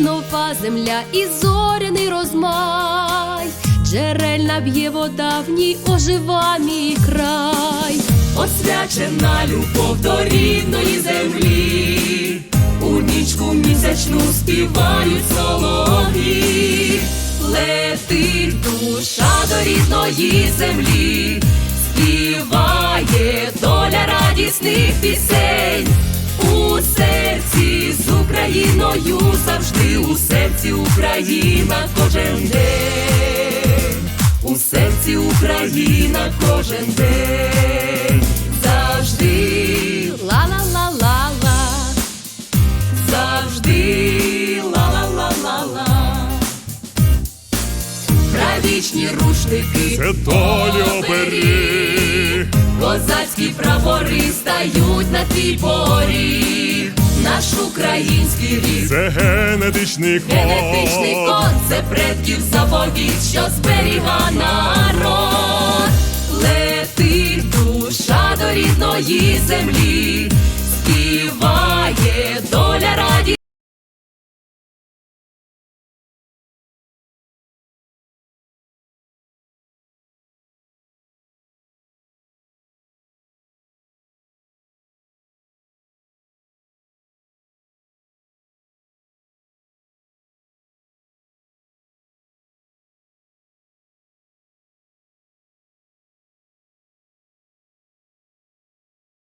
нова земля і зоряний розмай, джерельна б'є вода в ній ожива мій край. освячена любов до рідної землі, у нічку місячну співають солов'ї, летить душа до рідної землі, співає доля радісних пісень. Україною завжди у серці Україна кожен день, у серці Україна кожен день, завжди, Ла-ла-ла-ла-ла, завжди. Ла-ла-ла-ла-ла. Правічні рушники, Це оберіг, козацькі прапори стають на твій поріг, наш український рід. це генетичний код. Генетичний код це предків заповіт, що зберіга народ. Летить душа до рідної землі,